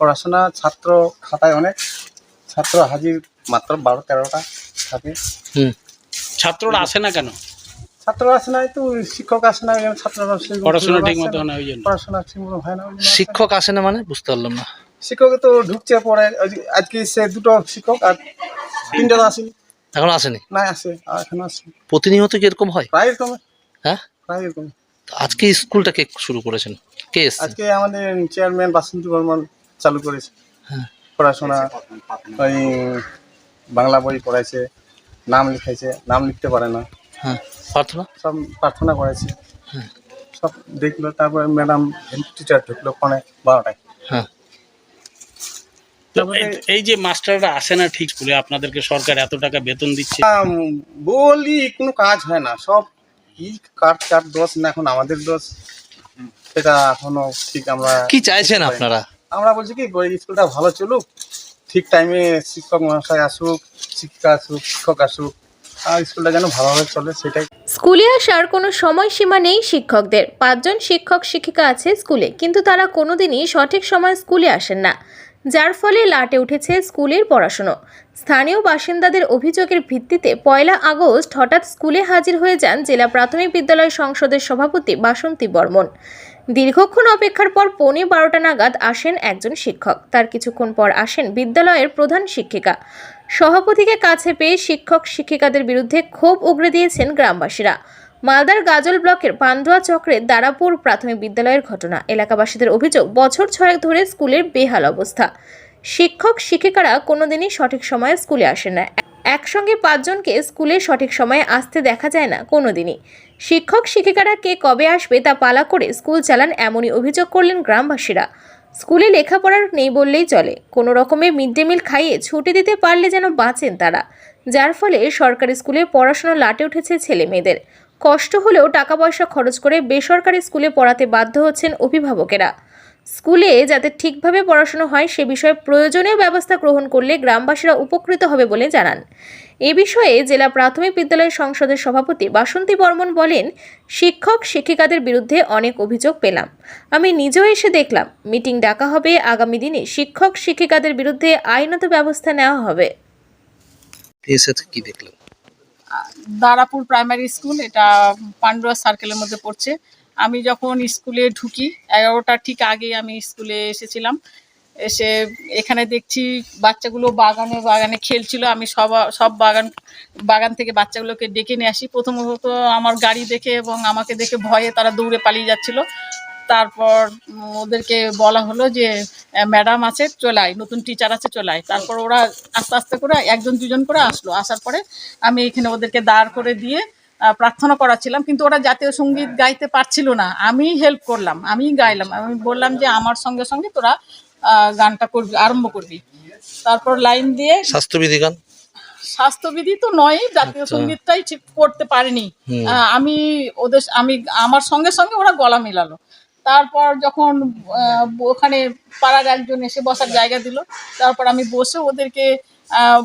পড়াশোনা ছাত্র খাতায় অনেক। ছাত্র হাজির মাত্র বারো তেরোটা থাকে। ছাত্ররা আসে না কেন? ছাত্র আসে না তো শিক্ষক আসে না ছাত্ররা পড়াশোনা ঠিক মতো হয় না ওই জন্য। পড়াশোনা ঠিক মতো হয় না। শিক্ষক আসে না মানে? বুঝতে পারলাম না। শিক্ষক তো ঢুকছে পরে আজকে সে দুটো শিক্ষক আর তিনটা তো আসেনি। এখন আসেনি? না আসে এখন আসে প্রতিনিয়ত কি এরকম হয়? প্রায় এরকম। হ্যাঁ? প্রায় এরকম। আজকে স্কুলটা কে শুরু করেছেন? কে আজকে আমাদের চেয়ারম্যান বাসন্তী বর্মন। চালু করেছে। হ্যাঁ। পড়াশোনা ওই বাংলা বই পড়াইছে নাম লিখাইছে নাম লিখতে পারে না। হ্যাঁ। প্রার্থনা? সব প্রার্থনা করেছে। হ্যাঁ। সব দেখল তারপরে ম্যাডাম টিচার ঢুকলো পনে বারোটায়। হ্যাঁ। এই যে মাস্টাররা আসে না ঠিক স্কুলে আপনাদেরকে সরকার এত টাকা বেতন দিচ্ছে? বলি কোনো কাজ হয় না। সব কি কার কার দোষ না এখন আমাদের দোষ। সেটা এখনও ঠিক আমরা কি চাইছেন আপনারা? আমরা বলছি কি স্কুলটা ভালো চলুক, ঠিক টাইমে শিক্ষক মহাশয় আসুক, শিক্ষিকা আসুক, শিক্ষক আসুক সেটাই। স্কুলে আসার কোনো সময়সীমা নেই শিক্ষকদের। পাঁচজন শিক্ষক, শিক্ষিকা আছে স্কুলে, কিন্তু তারা কোনোদিনই সঠিক সময় স্কুলে আসেন না। যার ফলে লাটে উঠেছে স্কুলের পড়াশুনো। স্থানীয় বাসিন্দাদের অভিযোগের ভিত্তিতে পয়লা আগস্ট হঠাৎ স্কুলে হাজির হয়ে যান জেলা প্রাথমিক বিদ্যালয় সংসদের সভাপতি বাসন্তী বর্মন। দীর্ঘক্ষণ অপেক্ষার পর পৌনে বারোটা নাগাদ আসেন একজন শিক্ষক। তার কিছুক্ষণ পর আসেন বিদ্যালয়ের প্রধান শিক্ষিকা। সভাপতিকে কাছে পেয়ে শিক্ষক শিক্ষিকাদের বিরুদ্ধে ক্ষোভ উগরে দিয়েছেন গ্রামবাসীরা। মালদার গাজল ব্লকের পান্ডুয়া চক্রের দারাপুর প্রাথমিক বিদ্যালয়ের ঘটনা। এলাকাবাসীদের অভিযোগ, বছর ছয়েক ধরে স্কুলের বেহাল অবস্থা। শিক্ষক শিক্ষিকারা কোনোদিনই সঠিক সময়ে স্কুলে আসেন না। একসঙ্গে পাঁচজনকে স্কুলে সঠিক সময়ে আসতে দেখা যায় না কোনোদিনই। শিক্ষক, শিক্ষিকারা কে কবে আসবে তা পালা করে স্কুল চালান এমনই অভিযোগ করলেন গ্রামবাসীরা। স্কুলে লেখাপড়ার নেই বললেই চলে। কোনো রকমে মিড ডে মিল খাইয়ে ছুটি দিতে পারলে যেন বাঁচেন তারা। যার ফলে সরকারি স্কুলে পড়াশোনা লাটে উঠেছে ছেলে মেয়েদের। কষ্ট হলেও টাকা পয়সা খরচ করে বেসরকারি স্কুলে পড়াতে বাধ্য হচ্ছেন অভিভাবকেরা। স্কুলে যাতে ঠিকভাবে পড়াশোনা হয় সে বিষয়ে প্রয়োজনীয় ব্যবস্থা গ্রহণ করলে গ্রামবাসীরা উপকৃত হবে বলে জানান। এ বিষয়ে জেলা প্রাথমিক বিদ্যালয় সংসদের সভাপতি বাসন্তী বর্মন বলেন শিক্ষক শিক্ষিকাদের বিরুদ্ধে অনেক অভিযোগ পেলাম। আমি নিজেও এসে দেখলাম মিটিং ডাকা হবে আগামী দিনে শিক্ষক শিক্ষিকাদের বিরুদ্ধে আইনত ব্যবস্থা নেওয়া হবে। কি দারাপুর প্রাইমারি স্কুল এটা পান্ডুয়া সার্কেলের মধ্যে পড়ছে। আমি যখন স্কুলে ঢুকি, এগারোটার ঠিক আগে আমি স্কুলে এসেছিলাম। এসে এখানে দেখছি বাচ্চাগুলো বাগানে বাগানে খেলছিল। আমি সব সব বাগান বাগান থেকে বাচ্চাগুলোকে ডেকে নিয়ে আসি। প্রথমত আমার গাড়ি দেখে এবং আমাকে দেখে ভয়ে তারা দৌড়ে পালিয়ে যাচ্ছিল। তারপর ওদেরকে বলা হলো যে ম্যাডাম আছে চলাই নতুন টিচার আছে চলাই তারপর ওরা আস্তে আস্তে করে একজন, দুজন করে আসলো। আসার পরে আমি এখানে ওদেরকে দাঁড় করে দিয়ে প্রার্থনা করাচ্ছিলাম কিন্তু ওরা জাতীয় সংগীত গাইতে পারছিল না। আমি হেল্প করলাম আমি গাইলাম আমি বললাম যে আমার সঙ্গে সঙ্গে তোরা গানটা করবি আরম্ভ করবি। তারপর লাইন দিয়ে স্বাস্থ্যবিধি গান? স্বাস্থ্যবিধি তো নয় জাতীয় আচ্ছা। সঙ্গীতটাই ঠিক করতে পারিনি। আমি ওদের আমি আমার সঙ্গে সঙ্গে ওরা গলা মেলালো। তারপর যখন ওখানে পাড়ার একজন এসে বসার জায়গা দিল তারপর আমি বসে ওদেরকে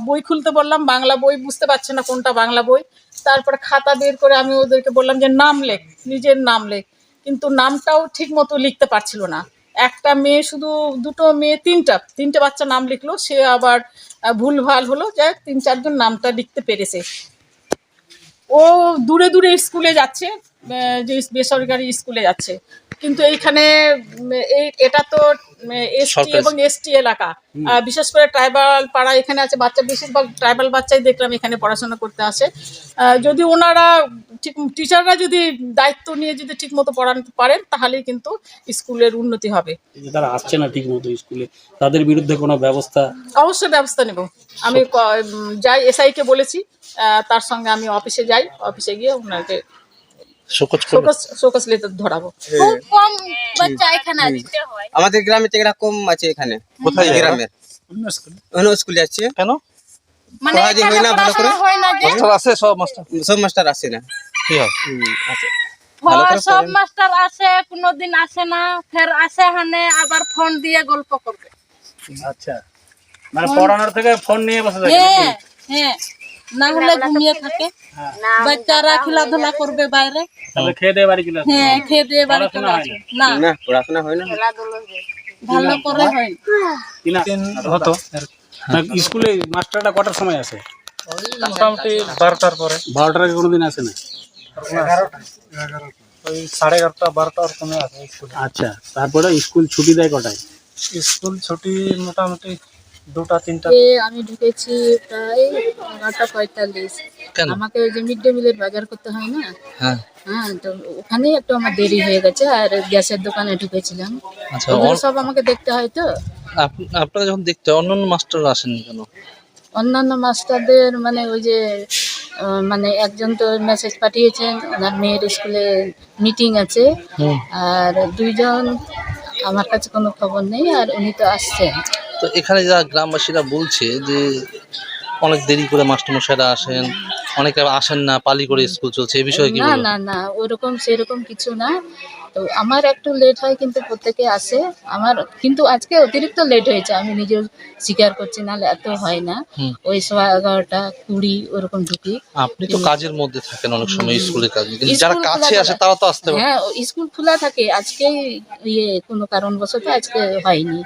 বই খুলতে বললাম, বাংলা বই, বুঝতে পারছে না কোনটা বাংলা বই। তারপর খাতা বের করে আমি ওদেরকে বললাম যে, নাম লেখ, নিজের নাম লেখ। কিন্তু নামটাও ঠিক মতো লিখতে পারছিল না। একটা মেয়ে শুধু, দুটো মেয়ে, তিনটা, তিনটে বাচ্চা নাম লিখলো, সে আবার ভুলভাল হলো যাই তিন চারজন নামটা লিখতে পেরেছে। ও দূরে দূরে স্কুলে যাচ্ছে যে বেসরকারি স্কুলে যাচ্ছে। কিন্তু এইখানে এই এটা তো এসটি এবং এসটি এলাকা। বিশেষ করে ট্রাইবাল পাড়া এখানে আছে বাচ্চা বেশিরভাগ ট্রাইবাল বাচ্চাই দেখলাম এখানে পড়াশোনা করতে আসে। যদি ওনারা ঠিক টিচাররা যদি দায়িত্ব নিয়ে যদি ঠিক মতো পড়াতে পারেন তাহলেই কিন্তু স্কুলের উন্নতি হবে। তারা আসছে না ঠিক মতো স্কুলে তাদের বিরুদ্ধে কোনো ব্যবস্থা? অবশ্যই ব্যবস্থা নেব। আমি যাই এসআইকে বলেছি আহ, তার সঙ্গে আমি অফিসে যাই অফিসে গিয়ে ওনাকে শোকজ করবেন শোকস শোকস ধরাবো। খুব কম বাচ্চা এখানে দিতে আমাদের গ্রামে তো এরা কম আছে এখানে কোথায় এই গ্রামের অন্য স্কুলে। যাচ্ছে। কেন? মানে হয় না ভালো করে? হয় মাস্টার আছে সব মাস্টার। সব মাস্টার আসে না। কি হয়? আছে সব মাস্টার আসে কোনোদিন আসে না ফের আসে হানে আবার ফোন দিয়ে গল্প করবে। আচ্ছা। মানে পড়ানোর থেকে ফোন নিয়ে বসে থাকে হ্যাঁ হ্যাঁ। না হলে ঘুমিয়ে থাকে। বাচ্চারা খেলাধুলা করবে বাইরে। খেয়ে দিয়ে বাড়ি চলে হ্যাঁ খেয়ে দিয়ে বাড়ি চলে হয় না। পড়াশোনা হয় না। ভালো করে হয়। কিনা হতো। স্কুলে মাস্টারটা কটার সময় আসে মোটামুটি বারোটার পরে। বারোটার আগে কোনোদিন আসে না ওই সাড়ে এগারোটা বারোটা ওরকমই আছে আচ্ছা তারপরে স্কুল ছুটি দেয় কটায়? স্কুল ছুটি মোটামুটি দুটা তিনটা। আমি ঢুকেছি প্রায় এগারোটা পঁয়তাল্লিশ। কেন? আমাকে ওই যে মিড ডে মিলের বাজার করতে হয় না? হ্যাঁ। হ্যাঁ তো ওখানেই একটু আমার দেরি হয়ে গেছে আর গ্যাসের দোকানে ঢুকেছিলাম। আচ্ছা সব আমাকে দেখতে হয় তো। আপনারা যখন দেখতে অন্যান্য মাস্টার আসেননি কেন? অন্যান্য মাস্টারদের মানে ওই যে মানে একজন তো মেসেজ পাঠিয়েছেন ওনার মেয়ের স্কুলে মিটিং আছে। আর দুইজন আমার কাছে কোনো খবর নেই আর উনি তো আসছেন। তো এখানে যারা গ্রামবাসীরা বলছে যে অনেক দেরি করে মাস্টারমশাইরা আসেন অনেকে আসেন না পালি করে স্কুল চলছে এই বিষয়ে কি না না না ওরকম সেরকম কিছু না। তো আমার একটু লেট হয় কিন্তু প্রত্যেকে আসে। আমার কিন্তু আজকে অতিরিক্ত লেট হয়েছে আমি নিজেও স্বীকার করছি নাহলে এত হয় না। ওই সোয়া এগারোটা কুড়ি ওরকম ঢুকি। আপনি তো কাজের মধ্যে থাকেন অনেক সময় স্কুলের কাজে। কিন্তু যারা কাছে আসে তারা তো আসতে হ্যাঁ স্কুল খোলা থাকে। আজকে ইয়ে কোনো কারণবশত আজকে হয়নি।